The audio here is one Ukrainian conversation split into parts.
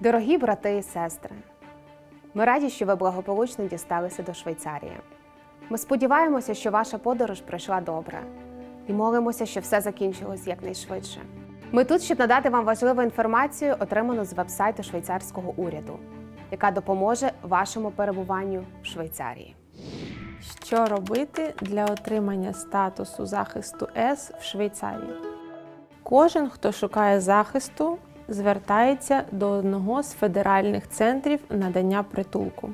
Дорогі брати і сестри, ми раді, що ви благополучно дісталися до Швейцарії. Ми сподіваємося, що ваша подорож пройшла добре, і молимося, що все закінчилось якнайшвидше. Ми тут, щоб надати вам важливу інформацію, отриману з вебсайту швейцарського уряду, яка допоможе вашому перебуванню в Швейцарії. Що робити для отримання статусу захисту С в Швейцарії? Кожен, хто шукає захисту, звертається до одного з федеральних центрів надання притулку.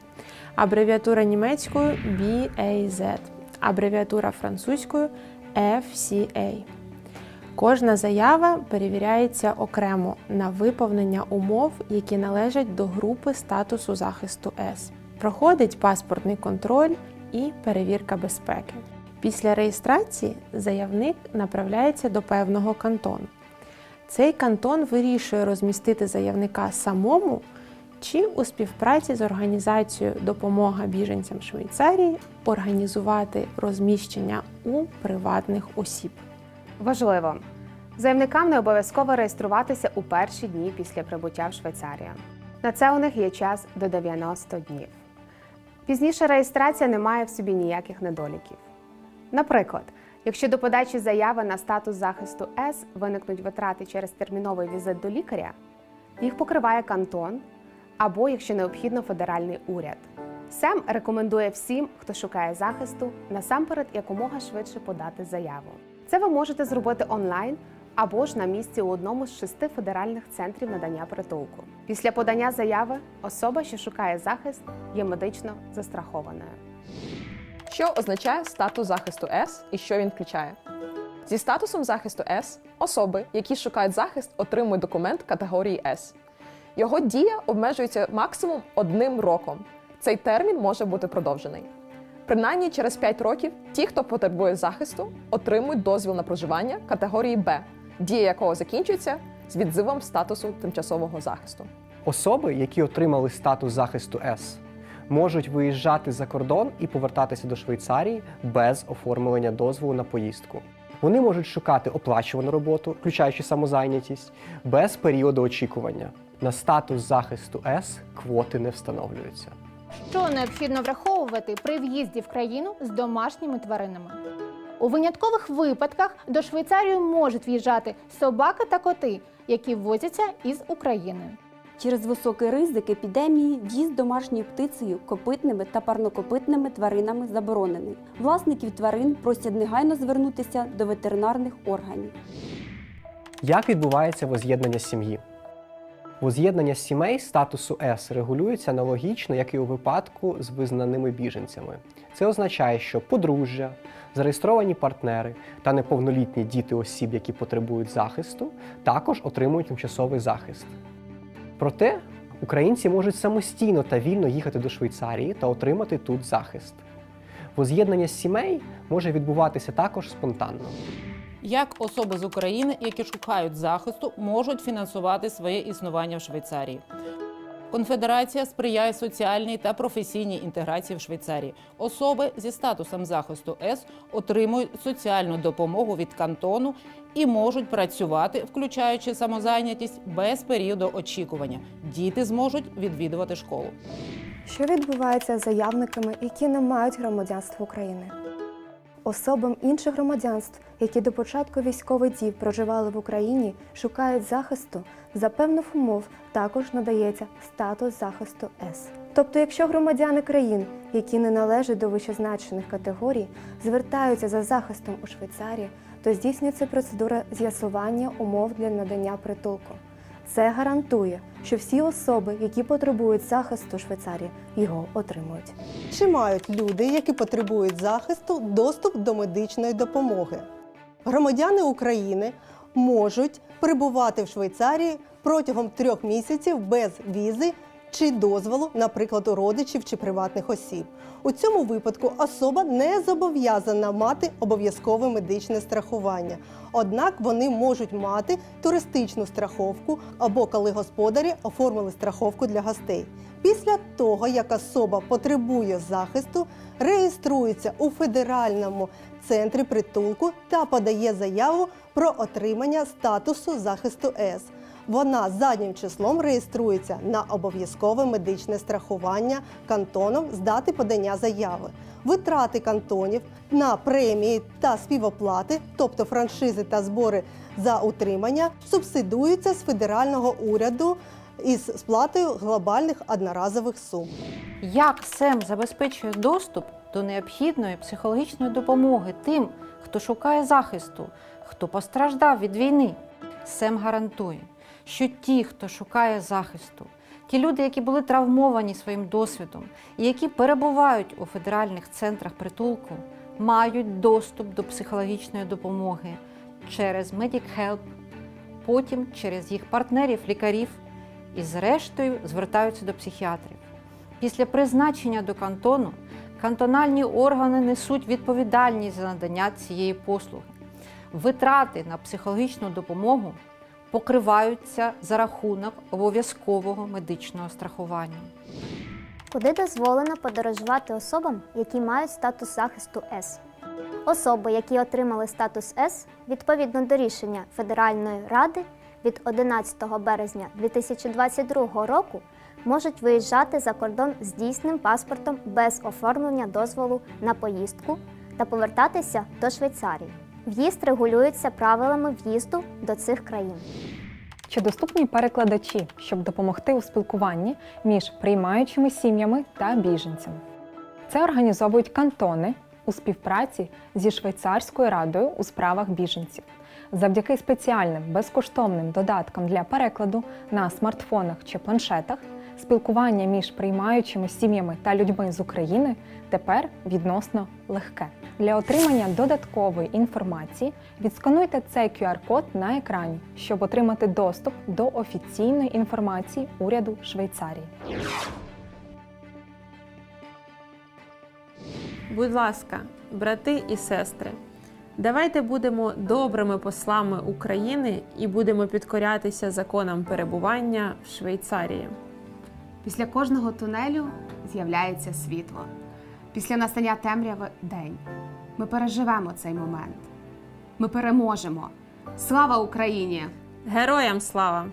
Абревіатура німецькою BAZ, абревіатура французькою FCA. Кожна заява перевіряється окремо на виповнення умов, які належать до групи статусу захисту С. Проходить паспортний контроль і перевірка безпеки. Після реєстрації заявник направляється до певного кантону. Цей кантон вирішує розмістити заявника самому чи у співпраці з організацією Допомога біженцям Швейцарії організувати розміщення у приватних осіб. Важливо! Заявникам не обов'язково реєструватися у перші дні після прибуття в Швейцарію. На це у них є час до 90 днів. Пізніше реєстрація не має в собі ніяких недоліків. Наприклад, якщо до подачі заяви на статус захисту С виникнуть витрати через терміновий візит до лікаря, їх покриває кантон або, якщо необхідно, федеральний уряд. СЕМ рекомендує всім, хто шукає захисту, насамперед якомога швидше подати заяву. Це ви можете зробити онлайн або ж на місці у одному з шести федеральних центрів надання притулку. Після подання заяви особа, що шукає захист, є медично застрахованою. Що означає статус захисту С і що він включає? Зі статусом захисту С особи, які шукають захист, отримують документ категорії С. Його дія обмежується максимум одним роком. Цей термін може бути продовжений. Принаймні через 5 років ті, хто потребує захисту, отримують дозвіл на проживання категорії Б, дія якого закінчується з відзивом статусу тимчасового захисту. Особи, які отримали статус захисту С, можуть виїжджати за кордон і повертатися до Швейцарії без оформлення дозволу на поїздку. Вони можуть шукати оплачувану роботу, включаючи самозайнятість, без періоду очікування. На статус захисту С квоти не встановлюються. Що необхідно враховувати при в'їзді в країну з домашніми тваринами? У виняткових випадках до Швейцарії можуть в'їжджати собаки та коти, які ввозяться із України. Через високий ризик епідемії в'їзд домашньою птицею, копитними та парнокопитними тваринами заборонений. Власників тварин просять негайно звернутися до ветеринарних органів. Як відбувається воз'єднання сім'ї? Воз'єднання сімей статусу С регулюється аналогічно, як і у випадку з визнаними біженцями. Це означає, що подружжя, зареєстровані партнери та неповнолітні діти осіб, які потребують захисту, також отримують тимчасовий захист. Проте українці можуть самостійно та вільно їхати до Швейцарії та отримати тут захист. Воз'єднання сімей може відбуватися також спонтанно. Як особи з України, які шукають захисту, можуть фінансувати своє існування в Швейцарії? Конфедерація сприяє соціальній та професійній інтеграції в Швейцарії. Особи зі статусом захисту С отримують соціальну допомогу від кантону і можуть працювати, включаючи самозайнятість, без періоду очікування. Діти зможуть відвідувати школу. Що відбувається з заявниками, які не мають громадянства України? Особам інших громадянств, які до початку військових дій проживали в Україні, шукають захисту, за певних умов також надається статус захисту С. Тобто, якщо громадяни країн, які не належать до вищезначених категорій, звертаються за захистом у Швейцарії, то здійснюється процедура з'ясування умов для надання притулку. Це гарантує, що всі особи, які потребують захисту Швейцарії, його отримують. Чи мають люди, які потребують захисту, доступ до медичної допомоги? Громадяни України можуть перебувати в Швейцарії протягом трьох місяців без візи чи дозволу, наприклад, у родичів чи приватних осіб. У цьому випадку особа не зобов'язана мати обов'язкове медичне страхування. Однак вони можуть мати туристичну страховку або коли господарі оформили страховку для гостей. Після того, як особа потребує захисту, реєструється у федеральному центрі притулку та подає заяву про отримання статусу захисту С. вона заднім числом реєструється на обов'язкове медичне страхування кантоном з дати подання заяви. Витрати кантонів на премії та співоплати, тобто франшизи та збори за утримання, субсидуються з федерального уряду із сплатою глобальних одноразових сум. Як СЕМ забезпечує доступ до необхідної психологічної допомоги тим, хто шукає захисту, хто постраждав від війни? СЕМ гарантує, що ті, хто шукає захисту, ті люди, які були травмовані своїм досвідом і які перебувають у федеральних центрах притулку, мають доступ до психологічної допомоги через MedicHelp, потім через їх партнерів, лікарів і, зрештою, звертаються до психіатрів. Після призначення до кантону кантональні органи несуть відповідальність за надання цієї послуги. Витрати на психологічну допомогу покриваються за рахунок обов'язкового медичного страхування. Куди дозволено подорожувати особам, які мають статус захисту С. Особи, які отримали статус С, відповідно до рішення Федеральної ради від 11 березня 2022 року, можуть виїжджати за кордон з дійсним паспортом без оформлення дозволу на поїздку та повертатися до Швейцарії. В'їзд регулюється правилами в'їзду до цих країн. Чи доступні перекладачі, щоб допомогти у спілкуванні між приймаючими сім'ями та біженцями? Це організовують кантони у співпраці зі Швейцарською радою у справах біженців. Завдяки спеціальним безкоштовним додаткам для перекладу на смартфонах чи планшетах спілкування між приймаючими сім'ями та людьми з України тепер відносно легке. Для отримання додаткової інформації відскануйте цей QR-код на екрані, щоб отримати доступ до офіційної інформації уряду Швейцарії. Будь ласка, брати і сестри, давайте будемо добрими послами України і будемо підкорятися законам перебування в Швейцарії. Після кожного тунелю з'являється світло. Після настання темряви день. Ми переживемо цей момент. Ми переможемо. Слава Україні! Героям слава!